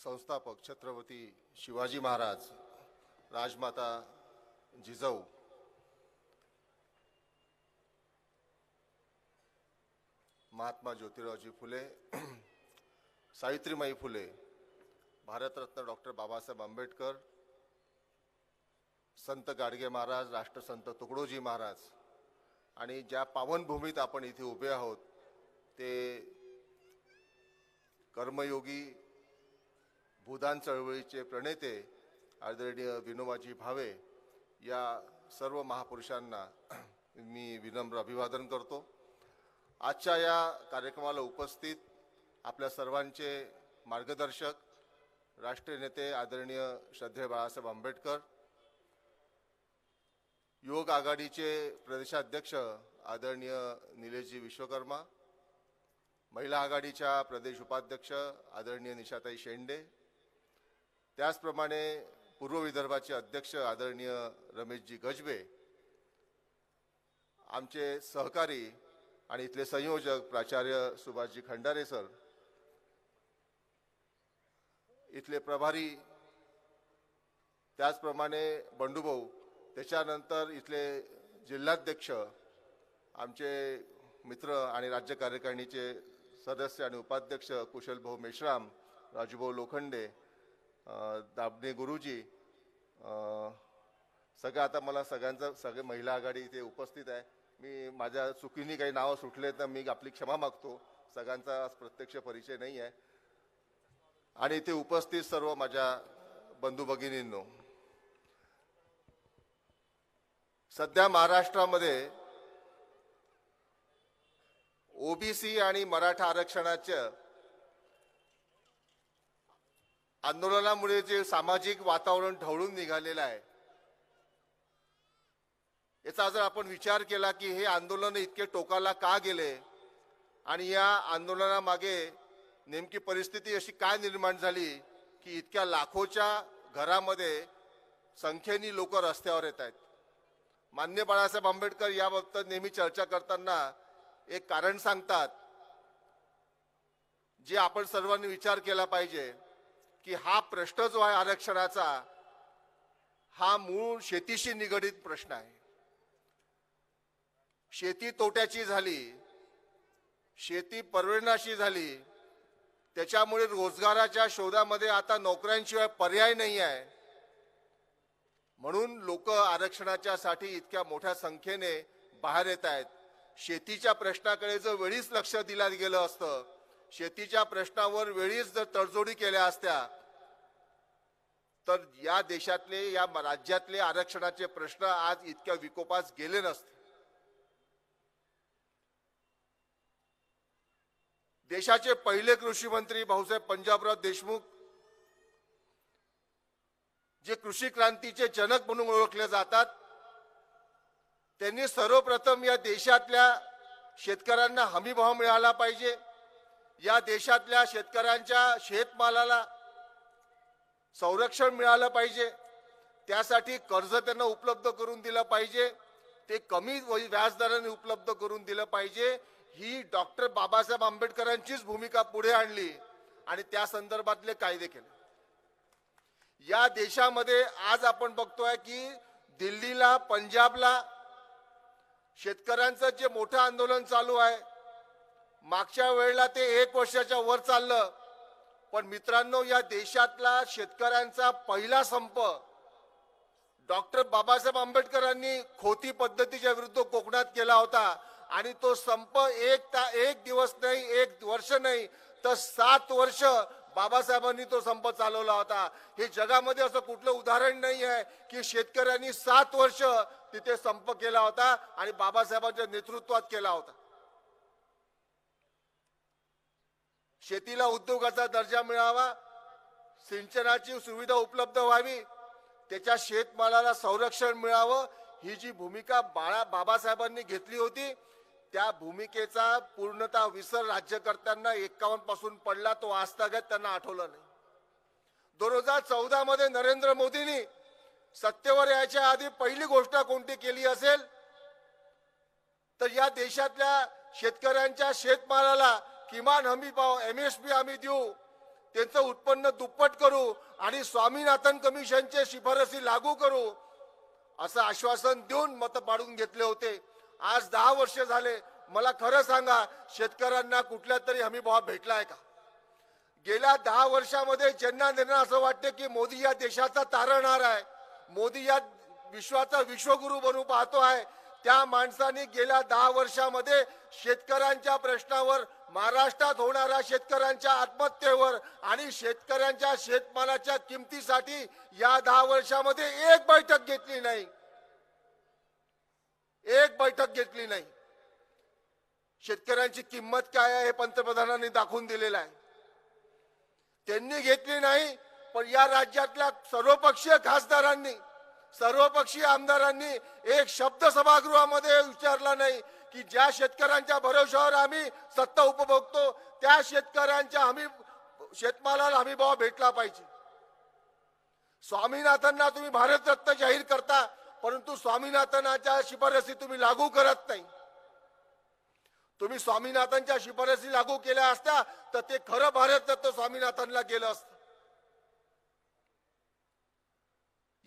संस्थापक छत्रपती शिवाजी महाराज राजमाता जिजाऊ महात्मा ज्योतिरावजी फुले सावित्रीमाई फुले भारतरत्न डॉक्टर बाबासाहेब आंबेडकर संत गाडगे महाराज राष्ट्रसंत तुकडोजी महाराज आणि ज्या पावनभूमीत आपण इथे उभे आहोत ते कर्मयोगी भूदान चळवळीचे प्रणेते आदरणीय विनोबाजी भावे या सर्व महापुरुषांना मी विनम्र अभिवादन करतो. आजच्या या कार्यक्रमाला उपस्थित आपल्या सर्वांचे मार्गदर्शक राष्ट्रीय नेते आदरणीय श्रद्धे बाळासाहेब आंबेडकर योग आघाडीचे प्रदेशाध्यक्ष आदरणीय निलेशजी विश्वकर्मा महिला आघाडीच्या प्रदेश उपाध्यक्ष आदरणीय निशाताई शेंडे त्याचप्रमाणे पूर्व विदर्भाचे अध्यक्ष आदरणीय रमेशजी गजबे आमचे सहकारी आणि इथले संयोजक प्राचार्य सुभाषजी खंडारे सर इथले प्रभारी त्याचप्रमाणे बंडूभाऊ त्याच्यानंतर इथले जिल्हाध्यक्ष आमचे मित्र आणि राज्य कार्यकारिणीचे सदस्य आणि उपाध्यक्ष कुशलभाऊ मेश्राम राजूभाऊ लोखंडे दाबणे गुरुजी सगळं आता मला सगळ्यांचं सगळे महिला आघाडी इथे उपस्थित आहे. मी माझ्या चुकीने काही नावं सुटले तर मी आपली क्षमा मागतो. सगळ्यांचा आज प्रत्यक्ष परिचय नाही आहे. आणि इथे उपस्थित सर्व माझ्या बंधू भगिनींनो सध्या महाराष्ट्रामध्ये ओबीसी आणि मराठा आरक्षणाच्या आंदोलनामुळे जे सामाजिक वातावरण ढवळून निघालेलं आहे याचा जर आपण विचार केला की हे आंदोलन इतके टोकाला का गेले आणि या आंदोलनामागे नेमकी परिस्थिती अशी काय निर्माण झाली की इतक्या लाखोच्या घरामध्ये संख्येनी लोक रस्त्यावर येत आहेत. मान्य बाळासाहेब आंबेडकर याबाबत नेहमी चर्चा करताना एक कारण सांगतात जे आपण सर्वांनी विचार केला पाहिजे. की हा प्रश्न जो आहे आरक्षणाचा हा मूळ शेतीशी निगडीत प्रश्न आहे. शेती तोट्याची झाली शेती परवडण्याची झाली त्याच्यामुळे रोजगाराच्या शोधामध्ये आता नोकऱ्यांशिवाय पर्याय नाही आहे. म्हणून लोक आरक्षणाच्या साठी इतक्या मोठ्या संख्येने बाहेर येत आहेत. शेतीच्या प्रश्नाकडे जर वेळीच लक्ष दिलं गेलं असतं शेतीच्या प्रश्नावर वेळीच जर तडजोडी केल्या असत्या तर या देशातले या राज्यातले आरक्षणाचे प्रश्न आज इतक्या विकोपास गेले नसते. देशाचे पहिले कृषी मंत्री भाऊसाहेब पंजाबराव देशमुख जे कृषी क्रांतीचे जनक म्हणून ओळखले जातात त्यांनी सर्वप्रथम या देशातल्या शेतकऱ्यांना हमी भाव मिळाला पाहिजे. या देशातल्या शेतकऱ्यांच्या शेतमालाला संरक्षण मिळालं पाहिजे. त्यासाठी कर्ज त्यांना उपलब्ध करून दिलं पाहिजे. ते कमी व्याजदराने उपलब्ध करून दिलं पाहिजे. ही डॉक्टर बाबासाहेब आंबेडकरांचीच भूमिका पुढे आणली आणि त्या संदर्भातले कायदे केले. या देशामध्ये आज आपण बघतोय की दिल्लीला पंजाबला शेतकऱ्यांचं जे मोठं आंदोलन चालू आहे मागच्या वेळेला ते एक वर्षाच्या वर चाललं. पण मित्रांनो या देशातला शेतकऱ्यांचा पहिला संप डॉक्टर बाबासाहेब आंबेडकरांनी खोती पद्धतीच्या विरुद्ध कोकणात केला होता. आणि तो संप एक ता एक दिवस नाही एक वर्ष नाही तर सात वर्ष बाबासाहेबांनी तो संप चालवला होता. हे जगामध्ये असं कुठलं उदाहरण नाही आहे की शेतकऱ्यांनी सात वर्ष तिथे संप केला होता आणि बाबासाहेबांच्या नेतृत्वात केला होता. शेतीला उद्योगाचा दर्जा मिळावा सिंचनाची सुविधा उपलब्ध व्हावी त्याच्या शेतमालाला संरक्षण मिळावं ही जी भूमिका बाळा बाबासाहेबांनी घेतली होती त्या भूमिकेचा पूर्णतः विसर राज्यकर्त्यांना एकावन्नपासून पडला तो आजतागत त्यांना आठवला नाही. दोन हजार चौदा मध्ये नरेंद्र मोदींनी सत्तेवर यायच्या आधी पहिली गोष्ट कोणती केली असेल? तर या देशातल्या शेतकऱ्यांच्या शेतमालाला किमान हमी भाव एम एस पी आम्ही देऊ. त्यांचं उत्पन्न दुप्पट करू आणि स्वामीनाथन कमिशनचे शिफारसी लागू करू. असं आश्वासन देऊन मत पाडून घेतले होते. आज दहा वर्ष झाले. मला खरं सांगा शेतकऱ्यांना कुठल्या तरी हमी भाव भेटलाय का? गेल्या दहा वर्षामध्ये ज्यांना त्यांना असं वाटते की मोदी या देशाचा तारणहार आहे मोदी या विश्वाचा विश्वगुरु बनू पाहतो आहे त्या माणसाने गेल्या दहा वर्षामध्ये शेतकऱ्यांच्या प्रश्नावर महाराष्ट्रात होणाऱ्या शेतकऱ्यांच्या आत्महत्येवर आणि शेतकऱ्यांच्या शेतमालाच्या किमतीसाठी या दहा वर्षामध्ये एक बैठक घेतली नाही. एक बैठक घेतली नाही. शेतकऱ्यांची किंमत काय आहे हे पंतप्रधानांनी दाखवून दिलेलं आहे. त्यांनी घेतली नाही पण या राज्यातल्या सर्वपक्षीय खासदारांनी सर्वपक्षीय आमदारांनी एक शब्द सभागृहामध्ये विचारला नाही की ज्या शेतकऱ्यांच्या भरोशावर आम्ही सत्ता उपभोगतो त्या शेतकऱ्यांच्या हमी शेतमालाला हमी भाव भेटला पाहिजे. स्वामीनाथांना तुम्ही भारतरत्न जाहीर करता परंतु स्वामीनाथनाच्या शिफारसी तुम्ही लागू करत नाही. तुम्ही स्वामीनाथांच्या शिफारसी लागू केल्या असत्या तर ते खरं भारतरत्न स्वामीनाथांना गेलं असतं.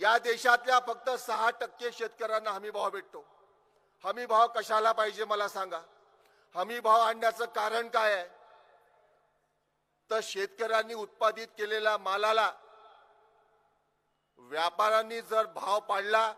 या देशातल्या फक्त सहा टक्के शेतकऱ्यांना हमी भाव भेटतो. हमी भाव कशाला पाहिजे मला सांगा? हमी भाव आणण्याचं कारण काय आहे? तर शेतकऱ्यांनी उत्पादित केलेल्या मालाला व्यापाऱ्यांनी जर भाव पाडला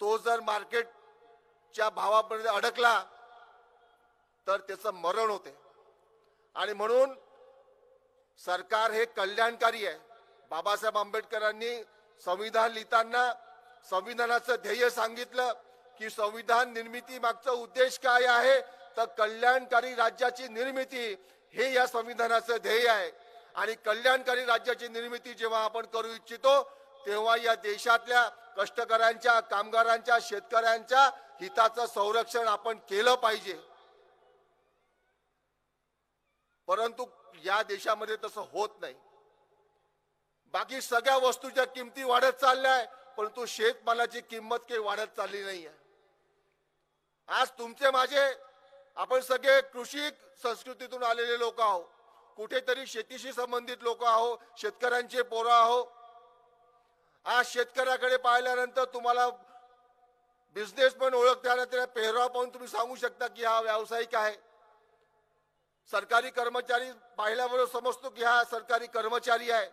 तो जर मार्केटच्या भावापर्यंत अडकला तर त्याचं मरण होते. आणि म्हणून सरकार हे कल्याणकारी आहे. बाबासाहेब आंबेडकरांनी संविधान लिहिताना संविधानाचं ध्येय सांगितलं की संविधान निर्मिती मागचा उद्देश काय आहे? तर कल्याणकारी राज्याची निर्मिती हे या संविधानाचं ध्येय आहे. आणि कल्याणकारी राज्याची निर्मिती जेव्हा आपण करू इच्छितो तेव्हा या देशातल्या कष्टकऱ्यांच्या कामगारांच्या शेतकऱ्यांच्या हिताचं संरक्षण आपण केलं पाहिजे. परंतु या देशामध्ये तसं होत नाही. बाकी सगळ्या वस्तूच्या किमती वाढत चालल्या आहे परंतु शेतमालाची किंमत काही वाढत चालली नाही आहे आज तुमचे माझे आपण सगळे कृषी संस्कृतीतून आलेले लोक आहो कुठेतरी शेतीशी संबंधित लोक आहो शेतकऱ्यांचे पोरं आहो आज शेतकऱ्याकडे पाहिल्यानंतर तुम्हाला बिझनेस पण ओळखता पेहराव पाहून तुम्ही सांगू शकता की हा व्यावसायिक आहे. सरकारी कर्मचारी पाहिल्याबरोबर समजतो की हा सरकारी कर्मचारी आहे.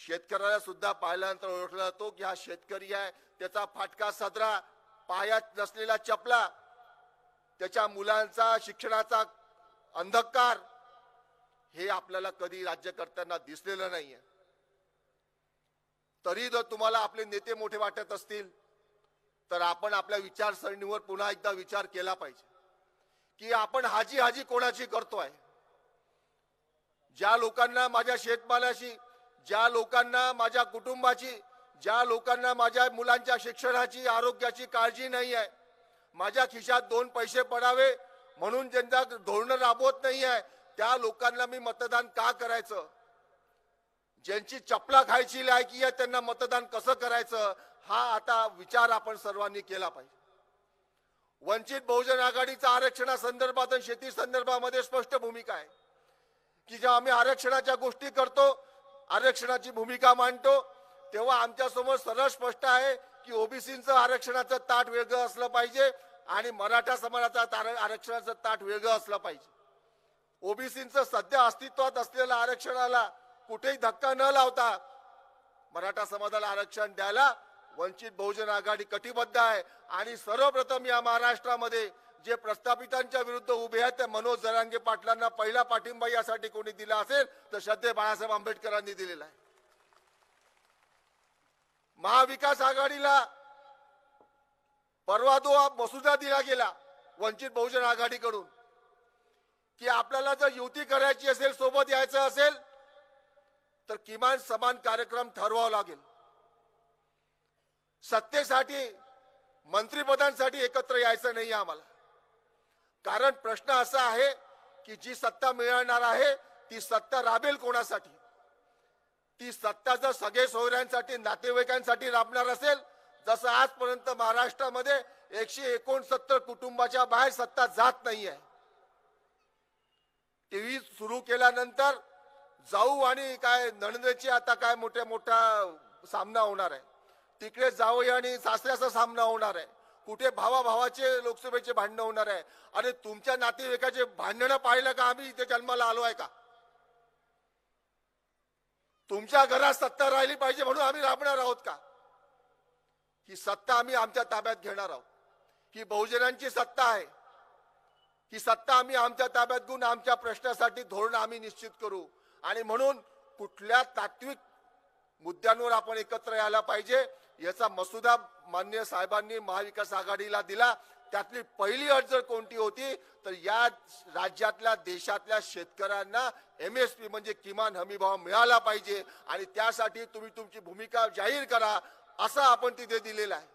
शेतकऱ्याला सुद्धा पाहिल्यानंतर ओळखला जातो की हा शेतकरी आहे त्याचा फाटका सदरा पायात नसलेला चपला त्याच्या मुलांचा शिक्षणाचा अंधकार हे आपल्याला कधी राज्य करताना दिसलेलं नाहीये. तरी जर तुम्हाला आपले नेते मोठे वाटत असतील तर आपण आपल्या विचारसरणीवर पुन्हा एकदा विचार केला पाहिजे की आपण हाजी हाजी कोणाची करतोय? ज्या लोकांना माझ्या शेतमालाशी ज्या लोकांना माझ्या कुटुंबाची ज्या लोकांना माझ्या मुलांच्या शिक्षणाची आरोग्याची काळजी नाही आहे माझ्या खिशात दोन पैसे पडावे म्हणून ज्यांना धोरण राबवत नाही आहे त्या लोकांना मी मतदान का करायचं? ज्यांची चपला खायची लायकी आहे त्यांना मतदान कसं करायचं? हा आता विचार आपण सर्वांनी केला पाहिजे. वंचित बहुजन आघाडीचा आरक्षणासंदर्भात आणि शेती संदर्भामध्ये स्पष्ट भूमिका आहे की जेव्हा आम्ही आरक्षणाच्या गोष्टी करतो आरक्षणाची भूमिका मांडतो. तेव्हा आमच्यासमोर सरळ स्पष्ट आहे की ओबीसीचं आरक्षणाचं ताट वेगळं असलं पाहिजे आणि मराठा समाजाचा आरक्षणाचं ताट वेगळं असलं पाहिजे. ओबीसीचं सध्या अस्तित्वात असलेल्या आरक्षणाला कुठेही धक्का न लावता मराठा समाजाला आरक्षण द्यायला वंचित बहुजन आघाडी कटिबद्ध आहे. आणि सर्वप्रथम या महाराष्ट्रामध्ये जे प्रस्थापितांच्या विरुद्ध उभे आहेत त्या मनोज जरांगे पाटलांना पहिला पाठिंबा यासाठी कोणी दिला असेल तर श्रद्धे बाळासाहेब आंबेडकरांनी दिलेला आहे. महाविकास आघाडीला परवा तो मसुदा दिला गेला वंचित बहुजन आघाडीकडून की आपल्याला जर युती करायची असेल सोबत यायचं असेल तर किमान समान कार्यक्रम ठरवावा लागेल. सत्तेसाठी मंत्रिपदांसाठी एकत्र यायचं नाही आम्हाला. कारण प्रश्न असा आहे की जी सत्ता मिळणार आहे ती सत्ता राबेल कोणासाठी? ती सत्ता जर सगळे सोयऱ्यांसाठी नातेवाईकांसाठी राबणार असेल जसं आजपर्यंत महाराष्ट्रामध्ये एकशे एकोणसत्तर कुटुंबाच्या बाहेर सत्ता जात नाही आहे टीव्ही सुरू केल्यानंतर जाऊ आणि काय नणंदेची आता काय मोठ्या मोठा सामना होणार आहे. तिकडे जावई आणि सासऱ्याचा सामना होणार आहे. कुठे भावा भावाचे लोकसभेचे भांडणं होणार आहे? आणि तुमच्या नातेवाईकाचे भांडणं पाहिलं का आम्ही इथे जन्माला आलो आहे का? तुमच्या घरात सत्ता राहिली पाहिजे म्हणून आम्ही राबणार आहोत का? ही सत्ता आम्ही आमच्या ताब्यात घेणार आहोत. ही बहुजनांची सत्ता आहे. ही सत्ता आम्ही आमच्या ताब्यात घेऊन आमच्या प्रश्नासाठी धोरण आम्ही निश्चित करू. आणि म्हणून कुठल्या तात्विक मुद्द्यांवर आपण एकत्र यायला पाहिजे? याचा मसुदा मान्य साहेबांनी महाविकास आघाडीला दिला. त्यातली पहिली अडचण कोणती होती? तर या राज्यातल्या देशातल्या शेतकऱ्यांना एम एस पी म्हणजे किमान हमी भाव मिळाला पाहिजे आणि त्यासाठी तुम्ही तुमची भूमिका जाहीर करा असं आपण तिथे दिलेलं आहे.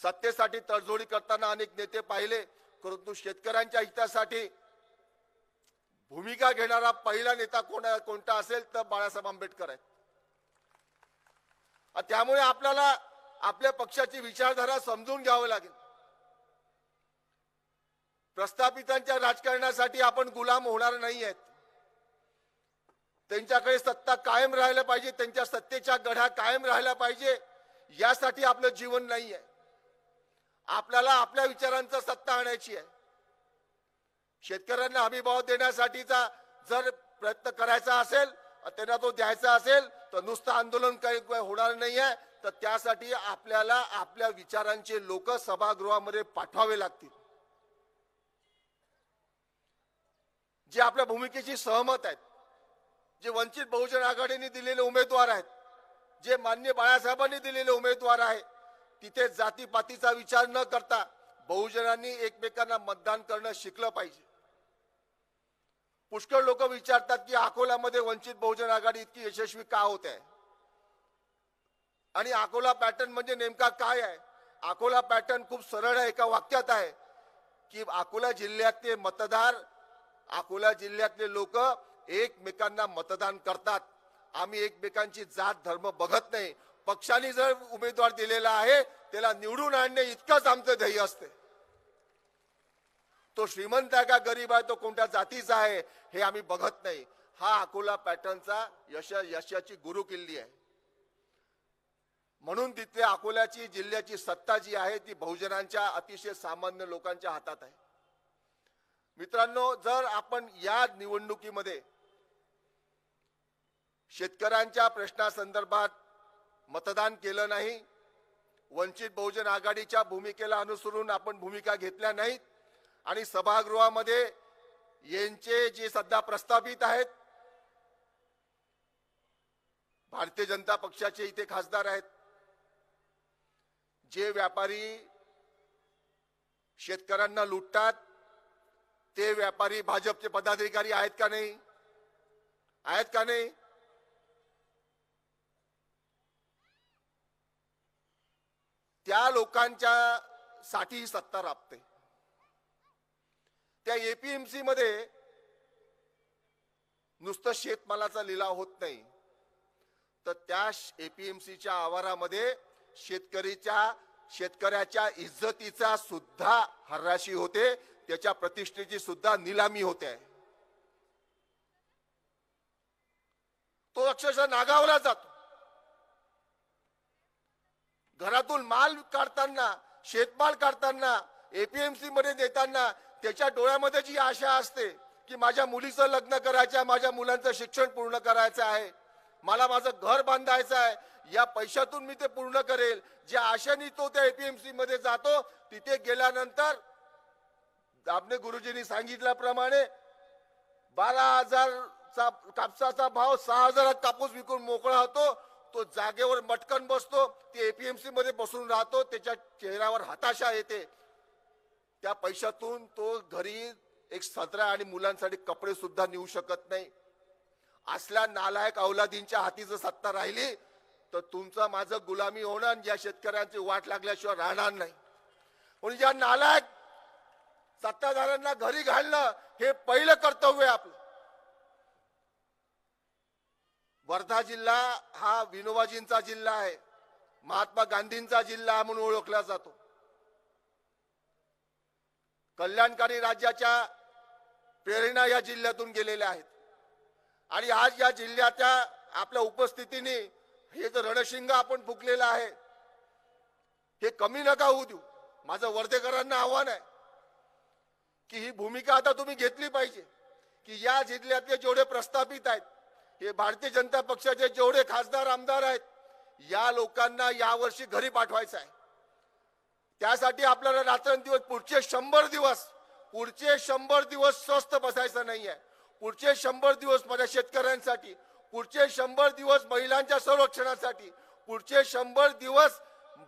सत्तेसाठी तडजोडी करताना अनेक नेते पाहिले परंतु शेतकऱ्यांच्या हितासाठी भूमिका घेणारा पहिला नेता कोणा कोणता असेल तर बाळासाहेब आंबेडकर आहे त्यामुळे आपल्याला आपल्या पक्षाची विचारधारा समजून घ्यावं लागेल. प्रस्थापितांच्या राजकारणासाठी आपण गुलाम होणार नाही आहेत त्यांच्याकडे सत्ता कायम राहायला पाहिजे त्यांच्या सत्तेच्या गढा कायम राहायला पाहिजे यासाठी आपलं जीवन नाही आहे आपल्याला आपल्या विचारांचा सत्ता आणायची आहे. शेतकऱ्यांना हमीभाव देण्यासाठीचा जर प्रयत्न करायचा असेल त्यांना तो द्यायचा असेल तर नुसतं आंदोलन काही होणार नाही आहे तर त्यासाठी आपल्याला आपल्या विचारांचे लोक सभागृहामध्ये पाठवावे लागतील. जे आपल्या भूमिकेशी सहमत आहेत जे वंचित बहुजन आघाडीने दिलेले उमेदवार आहेत जे मान्य बाळासाहेबांनी दिलेले उमेदवार आहे तिथे जातीपातीचा विचार न करता बहुजनांनी एकमेकांना मतदान करणं शिकलं पाहिजे. पुष्कळ लोक विचारतात की अकोल्यामध्ये वंचित बहुजन आघाडी इतकी यशस्वी का होत आहे? आणि अकोला पॅटर्न म्हणजे नेमका काय आहे? अकोला पॅटर्न खूप सरळ आहे एका वाक्यात आहे की अकोला जिल्ह्यातले मतदार अकोला जिल्ह्यातले लोक एकमेकांना मतदान करतात. आम्ही एकमेकांची जात धर्म बघत नाही. पक्षाने जर उमेदवार दिलेला आहे त्याला निवडून आणणे इतकंच आमचं ध्येय असते. तो श्रीमंत आहे का गरीब आहे तो कोणत्या जातीचा आहे हे आम्ही बघत नाही. हा अकोला पॅटर्नचा यश यशाची गुरु किल्ली आहे. म्हणून तिथे अकोल्याची जिल्ह्याची सत्ता जी आहे ती बहुजनांच्या अतिशय सामान्य लोकांच्या हातात आहे. मित्रांनो जर आपण या निवडणुकीमध्ये शेतकऱ्यांच्या प्रश्नासंदर्भात मतदान केलं नाही वंचित बहुजन आघाडीच्या भूमिकेला अनुसरून आपण भूमिका घेतल्या नाहीत आणि सभागृहामध्ये यांचे जे सध्या प्रस्थापित आहेत भारतीय जनता पक्षाचे इथे खासदार आहेत जे व्यापारी शेतकऱ्यांना लुटतात ते व्यापारी भाजपचे पदाधिकारी आहेत का नाही? आहेत का नाही? त्या लोकांच्या साठी सत्ता राबते. त्या एपीएमसी मध्ये नुसतं शेतमालाचा लिलाव होत नाही. तर त्या एपीएमसीच्या आवारामध्ये शेतकरीच्या शेतकऱ्याच्या इज्जतीचा सुद्धा हर्राशी होते. त्याच्या प्रतिष्ठेची सुद्धा निलामी होते. तो अक्षरशः नागावला जातो. घरातून माल काढताना शेतमाल काढताना एपीएमसी मध्ये देताना त्याच्या डोळ्यामध्ये जी आशा असते की माझ्या मुलीचं लग्न करायचं आहे माझ्या मुलांचं शिक्षण पूर्ण करायचं आहे मला माझं घर बांधायचं आहे या पैशातून मी ते पूर्ण करेल ज्या आशेने तो त्या एपीएमसी मध्ये जातो तिथे गेल्यानंतर आपले गुरुजींनी सांगितल्याप्रमाणे बारा हजारचा कापसाचा भाव सहा हजारात कापूस विकून मोकळा होतो तो जागेवर मटकन बसतो ते एपीएमसी मध्ये बसून राहतो त्याच्या चेहऱ्यावर हताशा येते. त्या पैशातून तो घरी एक सदरा आणि मुलांसाठी कपडे सुद्धा नेऊ शकत नाही. असल्या नालायक अवलादींच्या हाती जर सत्ता राहिली तर तुमचं माझं गुलामी होणं आणि ज्या शेतकऱ्यांची वाट लागल्याशिवाय राहणार नाही. म्हणून ज्या नालायक सत्ताधाऱ्यांना घरी घालणं हे पहिलं कर्तव्य आहे आपलं. वर्धा जिल्हा हा विनोबाजींचा जिल्हा आहे. महात्मा गांधींचा जिल्हा म्हणून ओळखला जातो. कल्याणकारी राज्याच्या प्रेरणा या जिल्ह्यातून गेलेल्या आहेत. आणि आज या जिल्ह्याच्या आपल्या उपस्थितीने हे जे रणशिंग आपण फुकलेलं आहे हे कमी नका होऊ देऊ. माझं वर्धेकरांना आव्हान आहे की ही भूमिका आता तुम्ही घेतली पाहिजे की या जिल्ह्यातले जेवढे प्रस्थापित आहेत हे भारतीय जनता पक्षाचे जेवढे खासदार आमदार आहेत या लोकांना यावर्षी घरी पाठवायचं आहे. त्यासाठी आपल्याला रात्रंदिवस पुढचे शंभर दिवस पुढचे शंभर दिवस स्वस्त बसायचं नाही आहे पुढचे शंभर दिवस माझ्या शेतकऱ्यांसाठी पुढचे शंभर दिवस महिलांच्या संरक्षणासाठी पुढचे शंभर दिवस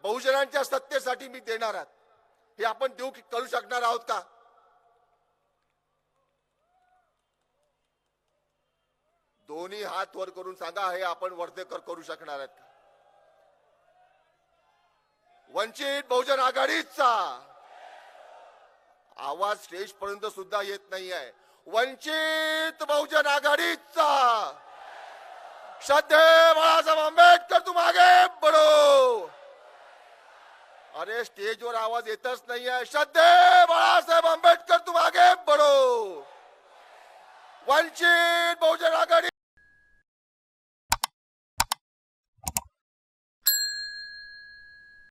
बहुजनांच्या सत्तेसाठी मी देणार आहात हे आपण देऊ करू शकणार आहोत का? दोन्ही हात वर करून सांगा हे आपण वर्धेकर करू शकणार आहेत का? वंचित बहुजन आघाडीचा. आवाज स्टेज पर्यंत सुद्धा येत नाही आहे वंचित बहुजन आघाडीचा. श्रद्धे बाळासाहेब आंबेडकर तू मागे बडो अरे स्टेजवर आवाज येतच नाही आहे श्रद्धे बाळासाहेब आंबेडकर तू मागे बडो वंचित बहुजन आघाडी